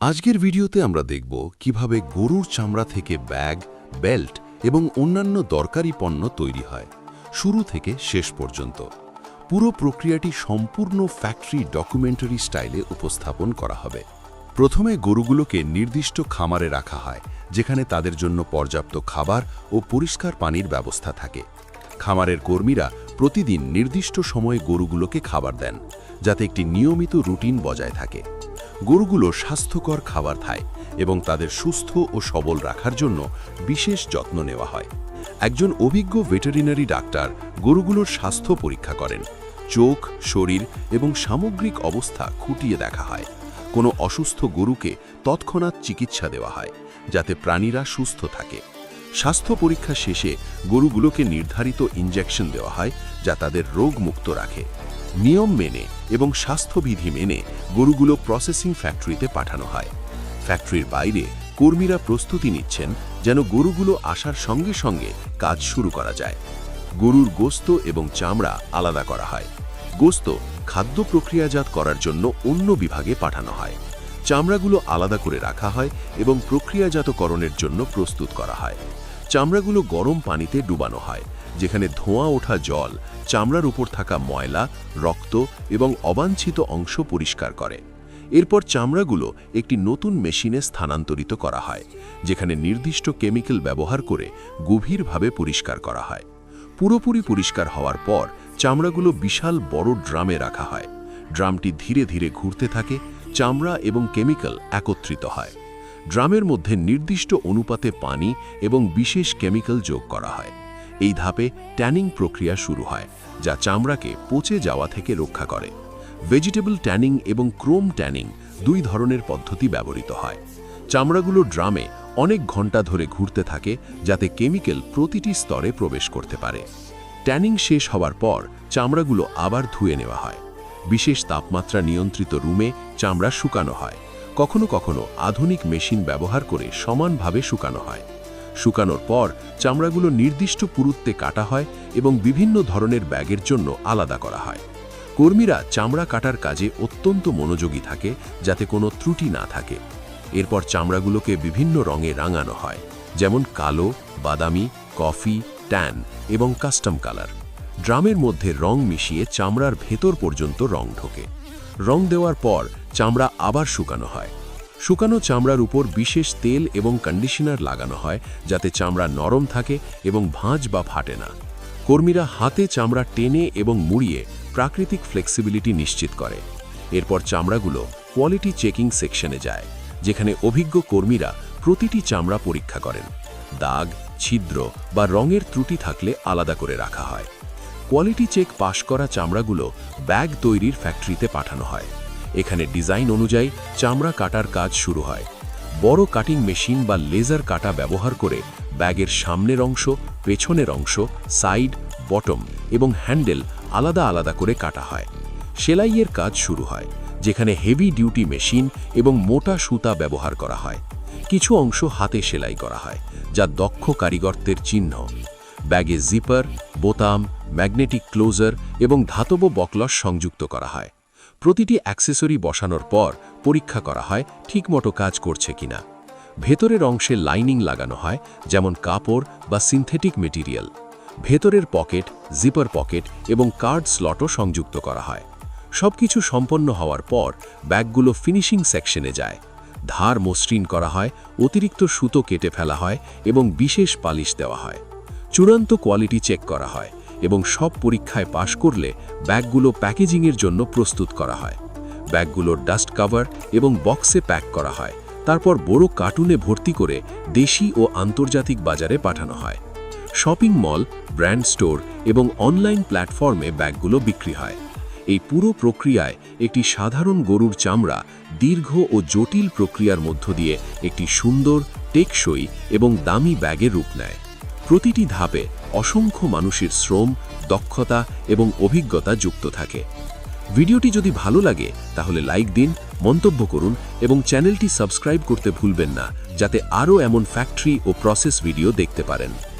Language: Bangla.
আজকের ভিডিওতে আমরা দেখব কীভাবে গরুর চামড়া থেকে ব্যাগ, বেল্ট এবং অন্যান্য দরকারি পণ্য তৈরি হয়। শুরু থেকে শেষ পর্যন্ত। পুরো প্রক্রিয়াটি সম্পূর্ণ ফ্যাক্টরি ডকুমেন্টারি স্টাইলে উপস্থাপন করা হবে। প্রথমে গরুগুলোকে নির্দিষ্ট খামারে রাখা হয়, যেখানে তাদের জন্য পর্যাপ্ত খাবার ও পরিষ্কার পানির ব্যবস্থা থাকে। খামারের কর্মীরা প্রতিদিন নির্দিষ্ট সময়ে গরুগুলোকে খাবার দেন, যাতে একটি নিয়মিত রুটিন বজায় থাকে। গরুগুলো স্বাস্থ্যকর খাবার খায় এবং তাদের সুস্থ ও সবল রাখার জন্য বিশেষ যত্ন নেওয়া হয়। একজন অভিজ্ঞ ভেটেরিনারি ডাক্তার গরুগুলোর স্বাস্থ্য পরীক্ষা করেন। চোখ, শরীর এবং সামগ্রিক অবস্থা খুঁটিয়ে দেখা হয়। কোনো অসুস্থ গরুকে তৎক্ষণাৎ চিকিৎসা দেওয়া হয়, যাতে প্রাণীরা সুস্থ থাকে। স্বাস্থ্য পরীক্ষা শেষে গরুগুলোকে নির্ধারিত ইঞ্জেকশন দেওয়া হয়, যা তাদের রোগমুক্ত রাখে। নিয়ম মেনে এবং স্বাস্থ্যবিধি মেনে গরুগুলো প্রসেসিং ফ্যাক্টরিতে পাঠানো হয়। ফ্যাক্টরির বাইরে কর্মীরা প্রস্তুতি নিচ্ছেন যেন গরুগুলো আসার সঙ্গে সঙ্গে কাজ শুরু করা যায়। গরুর গোস্ত এবং চামড়া আলাদা করা হয়। গোস্ত খাদ্য প্রক্রিয়াজাত করার জন্য অন্য বিভাগে পাঠানো হয়। চামড়াগুলো আলাদা করে রাখা হয় এবং প্রক্রিয়াজাতকরণের জন্য প্রস্তুত করা হয়। চামড়াগুলো গরম পানিতে ডুবানো হয়, যেখানে ধোঁয়া ওঠা জল চামড়ার উপর থাকা ময়লা, রক্ত এবং অবাঞ্ছিত অংশ পরিষ্কার করে। এরপর চামড়াগুলো একটি নতুন মেশিনে স্থানান্তরিত করা হয়, যেখানে নির্দিষ্ট কেমিক্যাল ব্যবহার করে গভীরভাবে পরিষ্কার করা হয়। পুরোপুরি পরিষ্কার হওয়ার পর চামড়াগুলো বিশাল বড় ড্রামে রাখা হয়। ড্রামটি ধীরে ধীরে ঘুরতে থাকে, চামড়া এবং কেমিক্যাল একত্রিত হয়। ড্রামের মধ্যে নির্দিষ্ট অনুপাতে পানি এবং বিশেষ কেমিক্যাল যোগ করা হয়। এই ধাপে ট্যানিং প্রক্রিয়া শুরু হয়, যা চামড়াকে পচে যাওয়া থেকে রক্ষা করে। ভেজিটেবল ট্যানিং এবং ক্রোম ট্যানিং দুই ধরনের পদ্ধতি ব্যবহৃত হয়। চামড়াগুলো ড্রামে অনেক ঘণ্টা ধরে ঘুরতে থাকে, যাতে কেমিক্যাল প্রতিটি স্তরে প্রবেশ করতে পারে। ট্যানিং শেষ হওয়ার পর চামড়াগুলো আবার ধুয়ে নেওয়া হয়। বিশেষ তাপমাত্রা নিয়ন্ত্রিত রুমে চামড়া শুকানো হয়। কখনো কখনো আধুনিক মেশিন ব্যবহার করে সমানভাবে শুকানো হয়। শুকানোর পর চামড়াগুলো নির্দিষ্ট পুরুত্বে কাটা হয় এবং বিভিন্ন ধরনের ব্যাগের জন্য আলাদা করা হয়। কর্মীরা চামড়া কাটার কাজে অত্যন্ত মনোযোগী থাকে যাতে কোনো ত্রুটি না থাকে। এরপর চামড়াগুলোকে বিভিন্ন রঙে রাঙানো হয়, যেমন কালো, বাদামি, কফি, ট্যান এবং কাস্টম কালার। ড্রামের মধ্যে রং মিশিয়ে চামড়ার ভেতর পর্যন্ত রং ঢোকে। রং দেওয়ার পর চামড়া আবার শুকানো হয়। শুকানো চামড়ার উপর বিশেষ তেল এবং কন্ডিশনার লাগানো হয় যাতে চামড়া নরম থাকে এবং ভাঁজ বা ফাটে না। কর্মীরা হাতে চামড়া টেনে এবং মুড়িয়ে প্রাকৃতিক ফ্লেক্সিবিলিটি নিশ্চিত করে। এরপর চামড়াগুলো কোয়ালিটি চেকিং সেকশনে যায়, যেখানে অভিজ্ঞ কর্মীরা প্রতিটি চামড়া পরীক্ষা করেন। দাগ, ছিদ্র বা রঙের ত্রুটি থাকলে আলাদা করে রাখা হয়। কোয়ালিটি চেক পাশ করা চামড়াগুলো ব্যাগ তৈরির ফ্যাক্টরিতে পাঠানো হয়। এখানে ডিজাইন অনুযায়ী চামড়া কাটার কাজ শুরু হয়। বড় কাটিং মেশিন বা লেজার কাটা ব্যবহার করে ব্যাগের সামনের অংশ, পেছনের অংশ, সাইড, বটম এবং হ্যান্ডেল আলাদা আলাদা করে কাটা হয়। সেলাইয়ের কাজ শুরু হয়, যেখানে হেভি ডিউটি মেশিন এবং মোটা সুতা ব্যবহার করা হয়। কিছু অংশ হাতে সেলাই করা হয়, যা দক্ষ কারিগরদের চিহ্ন। ব্যাগে জিপার, বোতাম, ম্যাগনেটিক ক্লোজার এবং ধাতব বকলস সংযুক্ত করা হয়। প্রতিটি অ্যাক্সেসরি বসানোর পর পরীক্ষা করা হয় ঠিকমতো কাজ করছে কিনা। ভেতরের অংশে লাইনিং লাগানো হয়, যেমন কাপড় বা সিনথেটিক মেটিরিয়াল। ভেতরের পকেট, জিপার পকেট এবং কার্ড স্লটও সংযুক্ত করা হয়। সবকিছু সম্পন্ন হওয়ার পর ব্যাগগুলো ফিনিশিং সেকশনে যায়। ধার মসৃণ করা হয়, অতিরিক্ত সুতো কেটে ফেলা হয় এবং বিশেষ পালিশ দেওয়া হয়। চূড়ান্ত কোয়ালিটি চেক করা হয়। এবং সব পরীক্ষায় পাশ করলে ব্যাগগুলো প্যাকেজিংয়ের জন্য প্রস্তুত করা হয়। ব্যাগগুলোর ডাস্ট কাভার এবং বক্সে প্যাক করা হয়। তারপর বড় কার্টুনে ভর্তি করে দেশি ও আন্তর্জাতিক বাজারে পাঠানো হয়। শপিং মল, ব্র্যান্ড স্টোর এবং অনলাইন প্ল্যাটফর্মে ব্যাগগুলো বিক্রি হয়। এই পুরো প্রক্রিয়ায় একটি সাধারণ গরুর চামড়া দীর্ঘ ও জটিল প্রক্রিয়ার মধ্য দিয়ে একটি সুন্দর, টেকসই এবং দামি ব্যাগের রূপ নেয়। প্রতিটি ধাপে অসংখ্য মানুষের শ্রম, দক্ষতা এবং অভিজ্ঞতা যুক্ত থাকে। ভিডিওটি যদি ভালো লাগে, তাহলে লাইক দিন, মন্তব্য করুন এবং চ্যানেলটি সাবস্ক্রাইব করতে ভুলবেন না, যাতে আরও এমন ফ্যাক্টরি ও প্রসেস ভিডিও দেখতে পারেন।